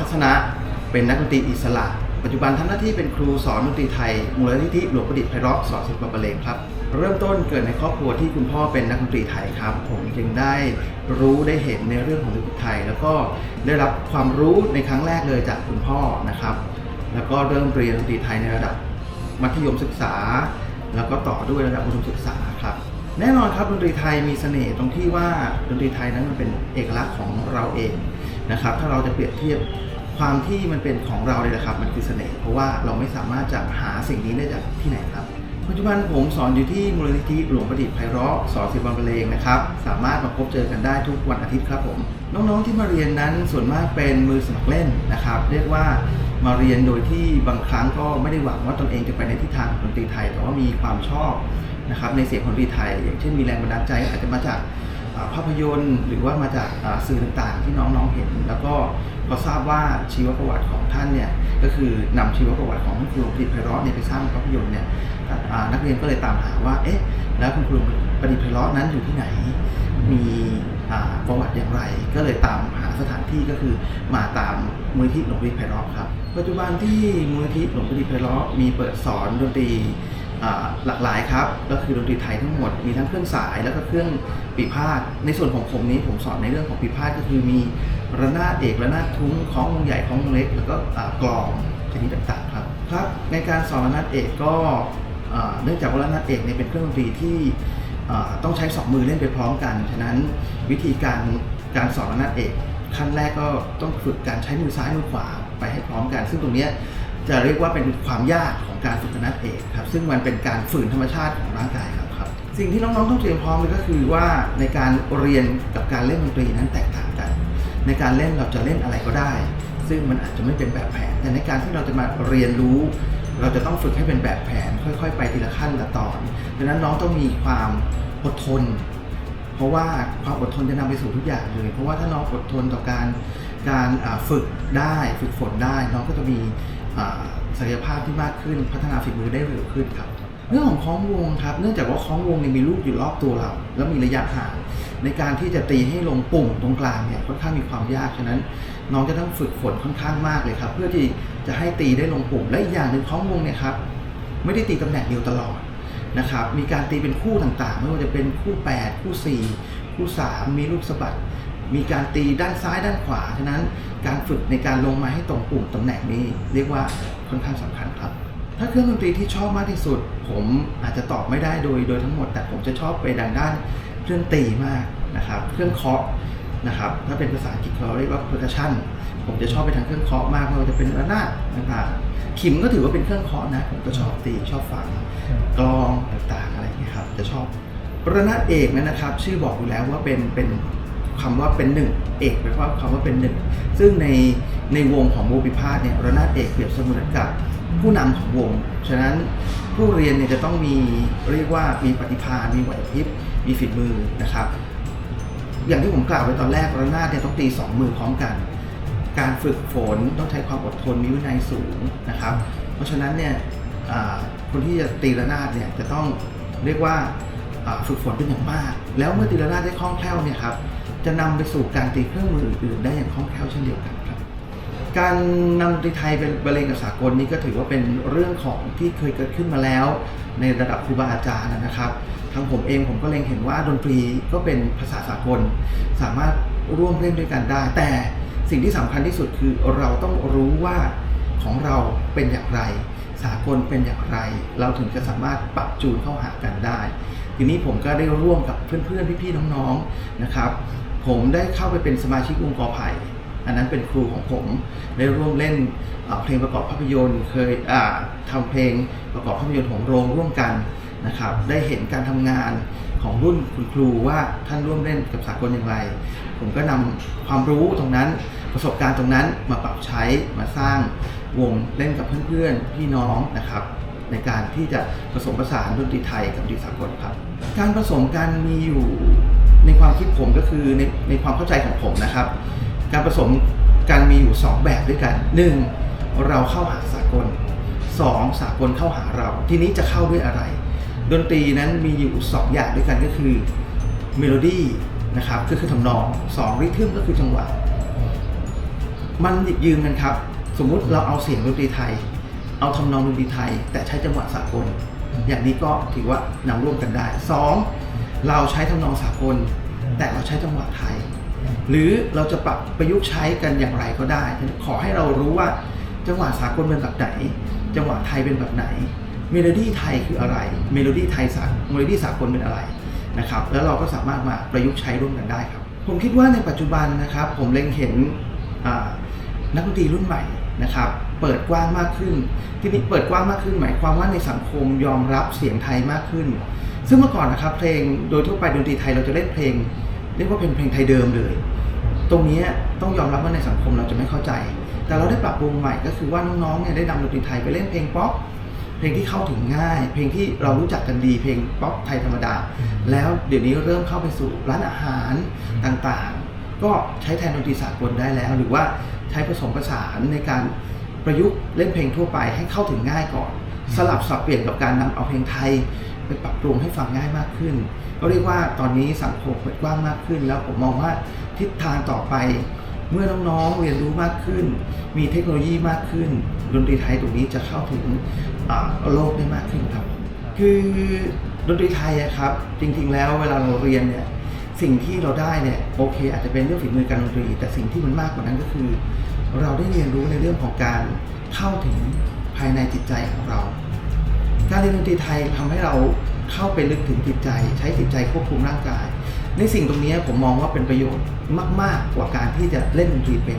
ทศนะ เป็นนักดนตรีอิสระ ปัจจุบันทำหน้าที่เป็นครูสอนดนตรีไทย มูลนิธิหลวงประดิษฐ์ไพเราะสอนศิลปะบรรเลงครับ เริ่มต้นเกิดในครอบครัวที่คุณพ่อเป็นนักดนตรีไทยครับ ผมจึงได้รู้ได้เห็นในเรื่องของดนตรีไทย แล้วก็ได้รับความรู้ในครั้งแรกเลยจากคุณพ่อนะครับ แล้วก็เริ่มเรียนดนตรีไทยในระดับมัธยมศึกษา แล้วก็ต่อด้วยระดับอุดมศึกษาครับแน่นอนครับดนตรีไทยมีเสน่ห์ตรงที่ว่าดนตรีไทยนั้นมันเป็นเอกลักษณ์ของเราเอง นะครับ ถ้าเราจะเปรียบเทียบความที่มันเป็นของเราเลยนะครับ มันคือเสน่ห์เพราะว่าเราไม่สามารถจะหาสิ่งนี้ได้จากที่ไหนครับปัจจุบันผมสอนอยู่ที่มูลนิธิหลวงประดิษฐ์ไพเราะสอนศิลปะบรรเลงนะครับ สามารถมาพบเจอกันได้ทุกวันอาทิตย์ครับผม น้องๆที่มาเรียนนั้นส่วนมากเป็นมือสมัครเล่นนะครับ เรียกว่ามาเรียนโดยที่บางครั้งก็ไม่ได้หวังว่าตนเองจะไปในทิศทางดนตรีไทย แต่ว่ามีความชอบนะครับในเสียงดนตรีไทย อย่างเช่นมีแรงบันดาลใจอาจจะมาจาก ภาพยนตร์ หรือว่ามาจากสื่อต่างๆ ที่น้องๆเห็น แล้วก็พอทราบว่าชีวประวัติของท่านเนี่ยก็คือนำชีวประวัติของคุณครูประดิษฐ์ไพเราะเนี่ยไปสร้างภาพยนตร์เนี่ยนักเรียนก็เลยตามหาว่าเอ๊ะแล้วคุณครูประดิษฐ์ไพเราะนั้นอยู่ที่ไหน มีประวัติอย่างไร ก็เลยตามหาสถานที่ก็คือมาตามมูลนิธิหลวงประดิษฐ์ไพเราะครับปัจจุบันที่มูลนิธิหลวงประดิษฐ์ไพเราะมีเปิดสอนดนตรี หลากหลายครับก็คือดนตรีไทยทั้งหมดมีทั้งเครื่องสายแล้วก็เครื่องปีพาดในส่วนของผมนี้ผมสอนในเรื่องของปีพาดก็คือมีระนาดเอกระนาดทุ้งคล้องวงใหญ่คล้องวงเล็ก แล้วก็กลองชนิดต่างๆครับครับในการสอนระนาดเอกก็เนื่องจากว่าระนาดเอกเนี่ยเป็นเครื่องดนตรีที่ต้องใช้สองมือเล่นไปพร้อมกันฉะนั้นวิธีการการสอนระนาดเอกขั้นแรกก็ต้องฝึกการใช้มือซ้ายมือขวาไปให้พร้อมกัน ซึ่งตรงนี้จะเรียกว่าเป็นความยาก การฝึกระนาดเอกครับซึ่งมันเป็นการฝืนธรรมชาติของร่างกายครับครับ สิ่งที่น้องๆต้องเตรียมพร้อมเลยก็คือว่าในการเรียนกับการเล่นดนตรีนั้นแตกต่างกัน ในการเล่นเราจะเล่นอะไรก็ได้ ซึ่งมันอาจจะไม่เป็นแบบแผน แต่ในการที่เราจะมาเรียนรู้ เราจะต้องฝึกให้เป็นแบบแผน ค่อยๆ ไปทีละขั้นละตอนดังนั้นน้องต้องมีความอดทน เพราะว่าความอดทนจะนำไปสู่ทุกอย่างเลย เพราะว่าถ้าน้องอดทนต่อการการฝึกได้ฝึกฝนได้ น้องก็จะมี ศักยภาพที่มากขึ้น พัฒนาฝีมือได้เร็วขึ้นครับ เรื่องของคล้องวงครับ เนื่องจากว่าคล้องวงเนี่ยมีลูกอยู่รอบตัวเรา แล้วมีระยะห่างในการที่จะตีให้ลงปุ่มตรงกลางเนี่ยค่อนข้างมีความยากฉะนั้น น้องจะต้องฝึกฝนค่อนข้างมากเลยครับ เพื่อที่จะให้ตีได้ลงปุ่มและอีกอย่างหนึ่งคล้องวงเนี่ยครับไม่ได้ตีตำแหน่งเดียวตลอดนะครับ มีการตีเป็นคู่ต่างๆ ไม่ว่าจะเป็นคู่ 8 คู่ 4 คู่ 3 มีลูกสะบัด มีการตีด้านซ้ายด้านขวา ฉะนั้นการฝึกในการลงมาให้ตรงปุ่มตำแหน่งนี้ เรียกว่าค่อนข้างสำคัญครับ ถ้าเครื่องดนตรีที่ชอบมากที่สุด ผมอาจจะตอบไม่ได้โดยโดยทั้งหมด แต่ผมจะชอบไปดังด้านเครื่องตีมากนะครับ เครื่องเคาะนะครับถ้าเป็นภาษาอังกฤษเขาเรียกว่า percussion ผมจะชอบไปทางเครื่องเคาะมากไม่ว่าจะเป็นระนาดต่างๆ ขิมก็ถือว่าเป็นเครื่องเคาะนะ ผมก็ชอบตีชอบฟังกลองต่างๆอะไรเงี้ยครับจะชอบระนาดเอกนั้นนะครับ ชื่อบอกอยู่แล้วว่าเป็นเป็น คำว่าเป็นหนึ่งเอกแปลว่าคำว่าเป็นหนึ่งซึ่งในในวงของโมบิพาสเนี่ยระนาดเอกเปรียบเสมือนกับผู้นำของวง ฉะนั้นผู้เรียนเนี่ยจะต้องมีเรียกว่ามีปฏิภาณมีไหวพริบมีฝีมือนะครับ อย่างที่ผมกล่าวไปตอนแรกระนาดเนี่ยต้องตีสองมือพร้อมกัน การฝึกฝนต้องใช้ความอดทนมีวินัยสูงนะครับ เพราะฉะนั้นเนี่ยคนที่จะตีระนาดเนี่ยจะต้องเรียกว่าฝึกฝนเป็นอย่างมาก แล้วเมื่อตีระนาดได้คล่องแคล่วเนี่ยครับ จะนำไปสู่การตีเครื่องมืออื่นๆได้อย่างคล่องแคล่วเช่นเดียวกันครับ การนำดนตรีไทยเป็นบรรเลงกับสากลนี่ก็ถือว่าเป็นเรื่องของที่เคยเกิดขึ้นมาแล้ว ในระดับครูบาอาจารย์นะครับทางผมเองผมก็เล็งเห็นว่าดนตรีก็เป็นภาษาสากล สามารถร่วมเล่นด้วยกันได้ แต่สิ่งที่สำคัญที่สุดคือเราต้องรู้ว่าของเราเป็นอย่างไร สากลเป็นอย่างไร เราถึงจะสามารถปรับจูนเข้าหากันได้ ทีนี้ผมก็ได้ร่วมกับเพื่อนๆ พี่ๆ น้องๆ นะครับ ผมได้เข้าไปเป็นสมาชิกวงกอไผ่อันนั้นเป็นครูของผมได้ร่วมเล่นเพลงประกอบภาพยนตร์ เคยอ่าทำเพลงประกอบภาพยนตร์ของโรงร่วมกันนะครับได้เห็นการทำงานของรุ่นคุณครูว่าท่านร่วมเล่นกับสากลอย่างไร ผมก็นำความรู้ตรงนั้นประสบการณ์ตรงนั้นมาปรับใช้มาสร้างวงเล่นกับเพื่อนๆพี่น้องนะครับ ในการที่จะผสมผสานดนตรีไทยกับดนตรีสากลครับ การผสมกันมีอยู่ ในความคิดผมก็คือในในความเข้าใจของผมนะครับ การผสมกันมีอยู่ 2 แบบด้วยกัน 1. เราเข้าหาสากล 2. สากลเข้าหาเรา ทีนี้จะเข้าด้วยอะไร ดนตรีนั้นมีอยู่ 2 อย่างด้วยกันก็คือเมโลดี้นะครับก็คือทำนอง 2 ริทึมก็คือจังหวะ มันหยิบยืมกันครับ สมมุติเราเอาเสียงดนตรีไทย เอาทำนองดนตรีไทย แต่ใช้จังหวะสากล อย่างนี้ก็ถือว่านำร่วมกันได้สอง เราใช้ทำนองสากล แต่เราใช้จังหวะไทย หรือเราจะปรับประยุกต์ใช้กันอย่างไรก็ได้ ขอให้เรารู้ว่าจังหวะสากลเป็นแบบไหน จังหวะไทยเป็นแบบไหน เมโลดี้ไทยคืออะไร เมโลดี้ไทยสากเมโลดี้สากลเป็นอะไรนะครับ แล้วเราก็สามารถมาประยุกต์ใช้ร่วมกันได้ครับ ผมคิดว่าในปัจจุบันนะครับ ผมเล็งเห็นอ่านักดนตรีรุ่นใหม่นะครับ เปิดกว้างมากขึ้น ที่นี้เปิดกว้างมากขึ้น หมายความว่าในสังคมยอมรับเสียงไทยมากขึ้น ซึ่งเมื่อก่อนนะครับเพลงโดยทั่วไปดนตรีไทยเราจะเล่นเพลง เรียกว่าเป็นเพลงไทยเดิมเลย ตรงนี้ต้องยอมรับว่าในสังคมเราจะไม่เข้าใจ แต่เราได้ปรับปรุงใหม่ก็คือว่าน้องๆเนี่ยได้นำดนตรีไทยไปเล่นเพลงป๊อปเพลงที่เข้าถึงง่าย เพลงที่เรารู้จักกันดีเพลงป๊อปไทยธรรมดา แล้วเดี๋ยวนี้เริ่มเข้าไปสู่ร้านอาหารต่างๆ ก็ใช้แทนดนตรีสากลได้แล้ว หรือว่าใช้ผสมผสานในการประยุกต์เล่นเพลงทั่วไปให้เข้าถึงง่ายก่อน สลับสับเปลี่ยนกับการนำเอาเพลงไทย ไปปรับปรุงให้ฟังง่ายมากขึ้น ก็เรียกว่าตอนนี้สังคมเปิดกว้างมากขึ้น แล้วผมมองว่าทิศทางต่อไป เมื่อน้องๆเรียนรู้มากขึ้น มีเทคโนโลยีมากขึ้น ดนตรีไทยตรงนี้จะเข้าถึงโลกได้มากขึ้นครับ คือดนตรีไทยอะครับ จริงๆ แล้วเวลาเราเรียนเนี่ยสิ่งที่เราได้เนี่ยโอเค อาจจะเป็นเรื่องฝีมือการดนตรี แต่สิ่งที่มันมากกว่านั้นก็คือ เราได้เรียนรู้ในเรื่องของการเข้าถึงภายในจิตใจของเรา การเรียนดนตรีไทยทำให้เราเข้าไปลึกถึงจิตใจ ใช้จิตใจควบคุมร่างกาย ในสิ่งตรงนี้ผมมองว่าเป็นประโยชน์มาก ๆ กว่าการที่จะเล่นดนตรีเป็น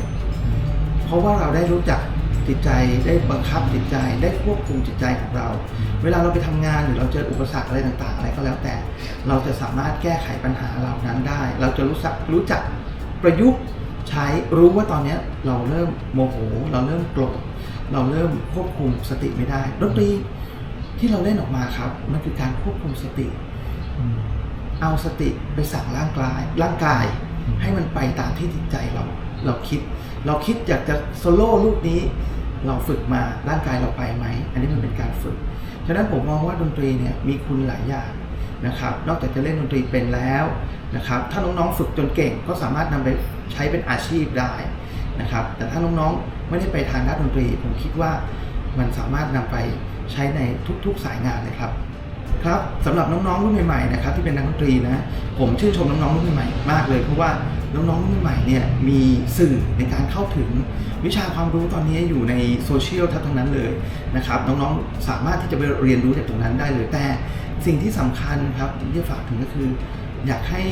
เพราะว่าเราได้รู้จักจิตใจได้บังคับจิตใจได้ควบคุมจิตใจของเรา เวลาเราไปทำงานหรือเราเจออุปสรรคอะไรต่างๆ อะไรก็แล้วแต่ เราจะสามารถแก้ไขปัญหาเหล่านั้นได้ เราจะรู้จักรู้จักประยุกต์ใช้รู้ว่าตอนนี้เราเริ่มโมโห เราเริ่มโกรธเราเริ่มควบคุมสติไม่ได้ดนตรี ที่เราเล่นออกมาครับ มันคือการควบคุมสติ เอาสติไปสั่งร่างกายร่างกาย ให้มันไปตามที่จิตใจเรา เราคิด เราคิดอยากจะโซโล่ลูกนี้ เราฝึกมาร่างกายเราไปไหม อันนี้มันเป็นการฝึก ฉะนั้นผมมองว่าดนตรีเนี่ยมีคุณหลายอย่างนะครับ นอกจากจะเล่นดนตรีเป็นแล้วนะครับ ถ้าน้องๆฝึกจนเก่งก็สามารถนำไปใช้เป็นอาชีพได้นะครับ แต่ถ้าน้องๆไม่ได้ไปทางด้านดนตรี ผมคิดว่า มันสามารถนำไปใช้ในทุกๆสายงานเลยครับ ครับสำหรับน้องๆรุ่นใหม่ๆนะครับที่เป็นนักดนตรีนะผมชื่นชมน้องๆรุ่นใหม่ๆมากเลย เพราะว่าน้องๆรุ่นใหม่เนี่ยมีสื่อในการเข้าถึงวิชาความรู้ตอนนี้อยู่ในโซเชียลทั้งนั้นเลยนะครับน้องๆสามารถที่จะไปเรียนรู้จากตรงนั้นได้เลยแต่สิ่งที่สำคัญครับที่จะฝากถึงก็คือ อยากให้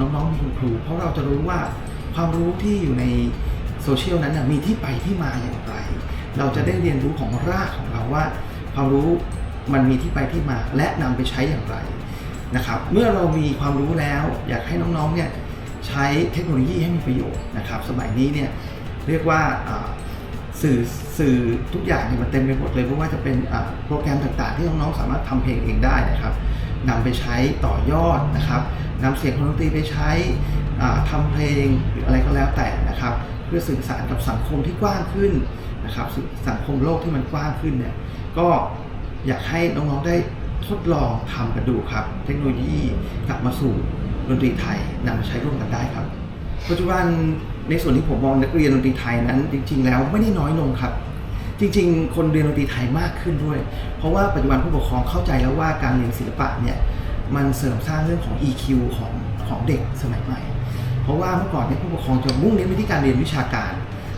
น้องๆมีคุณครู เพราะเราจะรู้ว่าความรู้ที่อยู่ในโซเชียลนั้นมีที่ไปที่มาอย่างไร เราจะได้เรียนรู้ของรากของเราว่า ความรู้มันมีที่ไปที่มาและนำไปใช้อย่างไรนะครับ เมื่อเรามีความรู้แล้ว อยากให้น้องๆเนี่ยใช้เทคโนโลยีให้มีประโยชน์นะครับ สมัยนี้เนี่ยเรียกว่าสื่อสื่อทุกอย่างเนี่ยมันเต็มไปหมดเลยเพราะว่าจะเป็นโปรแกรมต่างๆ ที่น้องๆสามารถทำเพลงเองได้นะครับนำไปใช้ต่อยอดนะครับนำเสียงของดนตรีไปใช้อ่าทำเพลงหรืออะไรก็แล้วแต่นะครับ เพื่อสื่อสารกับสังคมที่กว้างขึ้น นะครับสังคมโลกที่มันกว้างขึ้นเนี่ยก็อยากให้น้องๆได้ทดลองทำกันดูครับ เทคโนโลยีกลับมาสู่ดนตรีไทยนำมาใช้ร่วมกันได้ครับ ปัจจุบันในส่วนที่ผมมองนักเรียนดนตรีไทยนั้น จริง ๆ แล้วไม่ได้น้อยลงครับ จริง ๆ คนเรียนดนตรีไทยมากขึ้นด้วย เพราะว่าปัจจุบันผู้ปกครองเข้าใจแล้วว่าการเรียนศิลปะเนี่ยมันเสริมสร้างเรื่องของ EQ ของของเด็กสมัยใหม่ เพราะว่าเมื่อก่อนเนี่ยผู้ปกครองจะมุ่งเน้นไปที่การเรียนวิชาการ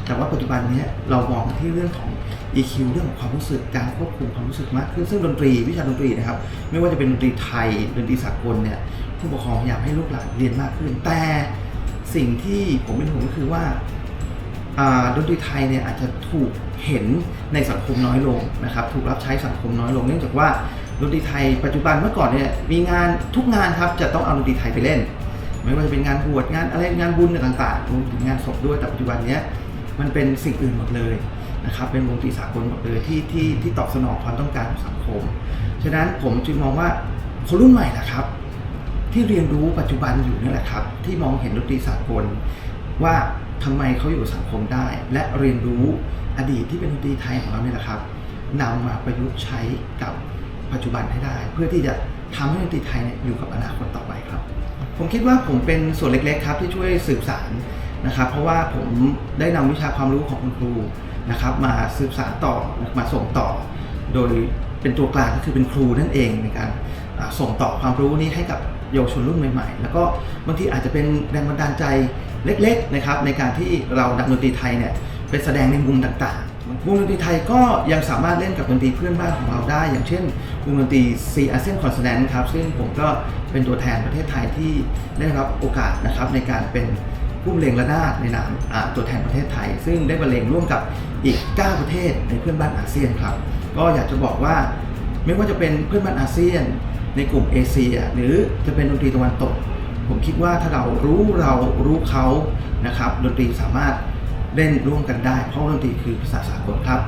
แต่ว่าปัจจุบันนี้เรามองที่เรื่องของ EQ เรื่องของความรู้สึกการควบคุมความรู้สึกมากขึ้นซึ่งดนตรีวิชาดนตรีนะครับ ไม่ว่าจะเป็นดนตรีไทยดนตรีสากลเนี่ยผู้ปกครองพยายามให้ลูกหลานเรียนมากขึ้น แต่สิ่งที่ผมเป็นห่วงก็คือว่าอ่าดนตรีไทยเนี่ยอาจจะถูกเห็นในสังคมน้อยลงนะครับ ถูกรับใช้สังคมน้อยลง เนื่องจากว่าดนตรีไทยปัจจุบันเมื่อก่อนเนี่ยมีงานทุกงานครับจะต้องเอาดนตรีไทยไปเล่น ไม่ว่าจะเป็นงานบวชงานอะไรงานบุญต่างๆรวมถึงงานศพด้วยแต่ปัจจุบันเนี้ย มันเป็นสิ่งอื่นหมดเลยนะครับเป็นวงตรีสากลหมดเลยที่ที่ที่ตอบสนองความต้องการของสังคม ฉะนั้นผมจึงมองว่าคนรุ่นใหม่นะครับ ที่เรียนรู้ปัจจุบันอยู่นี่แหละครับ ที่มองเห็นดนตรีสากล ว่าทำไมเขาอยู่สังคมได้ และเรียนรู้อดีตที่เป็นดนตรีไทยของเราเนี่ยแหละครับนำมาประยุกต์ใช้กับปัจจุบันให้ได้ เพื่อที่จะทำให้ดนตรีไทยเนี่ยอยู่กับอนาคตต่อไปครับ ผมคิดว่าผมเป็นส่วนเล็กๆครับที่ช่วยสืบสาร นะครับเพราะว่าผมได้นำวิชาความรู้ของคุณครูนะครับมาสืบสานต่อมาส่งต่อ โดยเป็นตัวกลางก็คือเป็นครูนั่นเองในการส่งต่อความรู้นี้ให้กับเยาวชนรุ่นใหม่ๆ แล้วก็บางทีอาจจะเป็นแรงบันดาลใจเล็กๆนะครับในการที่เรานำดนตรีไทยเนี่ยไปแสดงในมุมต่างๆวงดนตรีไทยก็ยังสามารถเล่นกับดนตรีเพื่อนบ้านของเราได้ อย่างเช่นวงดนตรี C ASEAN Consonant ครับซึ่งผมก็เป็นตัวแทนประเทศไทยที่ได้รับโอกาสนะครับในการเป็น ผู้บรรเลงระนาดในนามตัวแทนประเทศไทย ซึ่งได้บรรเลงร่วมกับอีก 9 ประเทศในเพื่อนบ้านอาเซียนครับ ก็อยากจะบอกว่าไม่ว่าจะเป็นเพื่อนบ้านอาเซียน ในกลุ่มเอเชีย หรือจะเป็นดนตรีตะวันตก ผมคิดว่าถ้าเรารู้เรารู้เขานะครับดนตรีสามารถเล่นร่วมกันได้ เพราะดนตรีคือภาษาสากลครับ